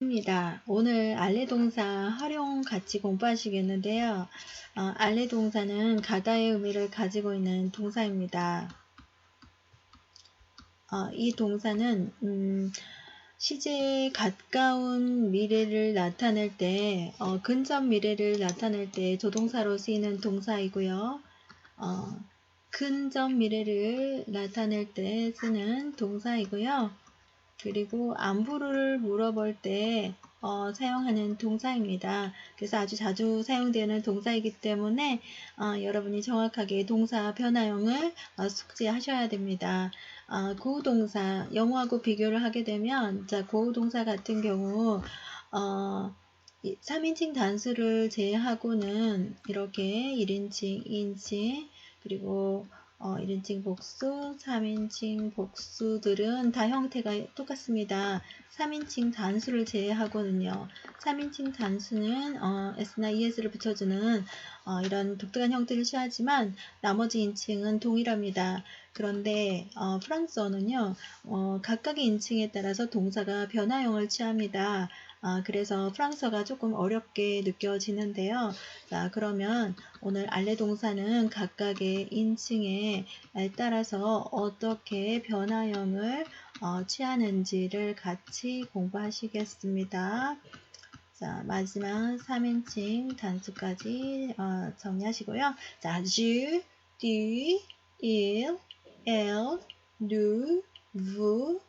입니다. 오늘 알레 동사 활용 같이 공부하시겠는데요. 어, 알레 동사는 가다의 의미를 가지고 있는 동사입니다. 어, 이 동사는 음, 시제에 가까운 미래를 나타낼 때, 어, 근접 미래를 나타낼 때 조동사로 쓰이는 동사이고요. 어, 근접 미래를 나타낼 때 쓰는 동사이고요. 그리고 안부를 물어볼 때 어, 사용하는 동사입니다. 그래서 아주 자주 사용되는 동사이기 때문에 어, 여러분이 정확하게 동사 변화형을 어, 숙지하셔야 됩니다. 어, 고동사 영어하고 비교를 하게 되면 자 고동사 같은 경우 어, 3인칭 단수를 제외하고는 이렇게 1인칭, 2인칭 그리고 어, 1인칭 복수, 3인칭 복수들은 다 형태가 똑같습니다. 3인칭 단수를 제외하거든요. 3인칭 단수는 어, s나 es를 붙여주는 어, 이런 독특한 형태를 취하지만 나머지 인칭은 동일합니다. 그런데 어, 프랑스어는요. 어, 각각의 인칭에 따라서 동사가 변화형을 취합니다. 아, 그래서 프랑스어가 조금 어렵게 느껴지는데요. 자, 그러면 오늘 알레 동사는 각각의 인칭에 따라서 어떻게 변화형을 어, 취하는지를 같이 공부하시겠습니다. 자, 마지막 3인칭 단수까지 어, 정리하시고요. 자, 주, 뒤, 일, 엘, 누, 부,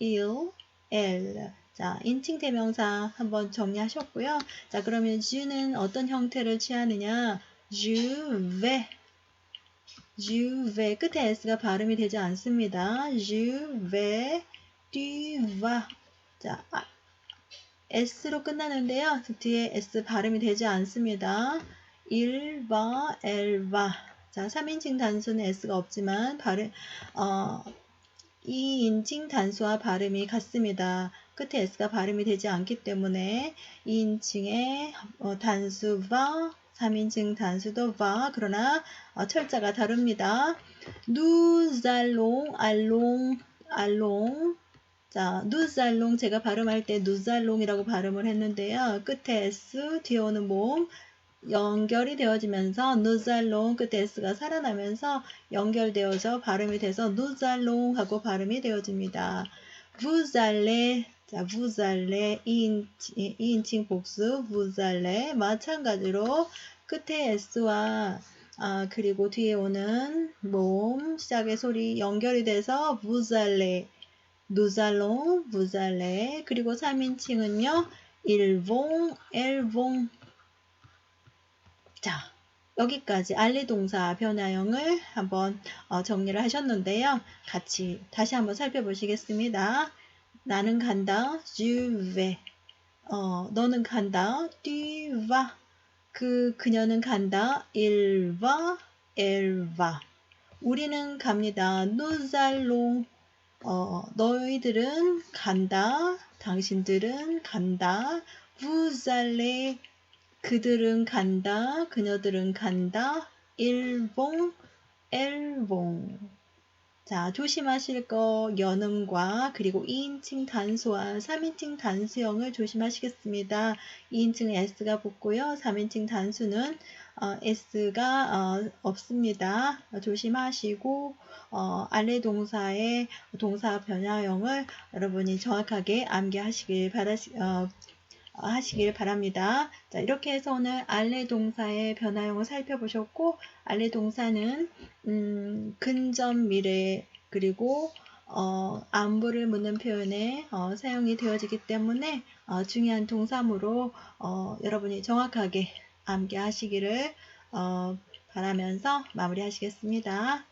일, 엘. 자, 인칭 대명사 한번 정리하셨고요. 자, 그러면 주는 어떤 형태를 취하느냐? 주베 주베 끝에 s가 발음이 되지 않습니다. 주베 뒤와 자, 아, s로 끝나는데요. 뒤에 s 발음이 되지 않습니다. 일바 엘바 자, 3인칭 단수는 s가 없지만 발음 어, 2인칭 단수와 발음이 같습니다. 끝에 s가 발음이 되지 않기 때문에 2인칭의 어, 단수와 3인칭 단수도 바 그러나 어, 철자가 다릅니다. 누잘롱 알롱 알롱 자, 누잘롱 제가 발음할 때 누잘롱이라고 발음을 했는데요. 끝에 s 뒤에 오는 몸 연결이 되어지면서 누잘롱 끝에 s가 살아나면서 연결되어져 발음이 돼서 누잘롱 하고 발음이 되어집니다. 부잘레 자, 부잘레 2인칭, 2인칭 복수 부잘레 마찬가지로 끝에 s와 아, 그리고 뒤에 오는 몸 시작의 소리 연결이 돼서 부잘레 누잘롱 부잘레 그리고 3인칭은요 일봉 엘봉 자 여기까지 알리 동사 변화형을 한번 어, 정리를 하셨는데요 같이 다시 한번 살펴보시겠습니다 나는 간다. Vais. 어, 너는 간다. Vas. 그 그녀는 간다. Elle va. 우리는 갑니다. Nous allons. 어, 너희들은 간다. 당신들은 간다. Allez. 그들은 간다. 그녀들은 간다. Elles vont. 자, 조심하실 거 연음과 그리고 2인칭 단수와 3인칭 단수형을 조심하시겠습니다. 2인칭 s가 붙고요. 3인칭 단수는 어, s가 어, 없습니다. 조심하시고 어, 알레 동사의 동사 변화형을 여러분이 정확하게 암기하시길 바라시, 어, 하시길 바랍니다. 자, 이렇게 해서 오늘 알레 동사의 변화형을 살펴보셨고, 알레 동사는, 음, 근접 미래, 그리고, 어, 안부를 묻는 표현에 어, 사용이 되어지기 때문에 어, 중요한 동사무로 어, 여러분이 정확하게 암기하시기를 어, 바라면서 마무리하시겠습니다.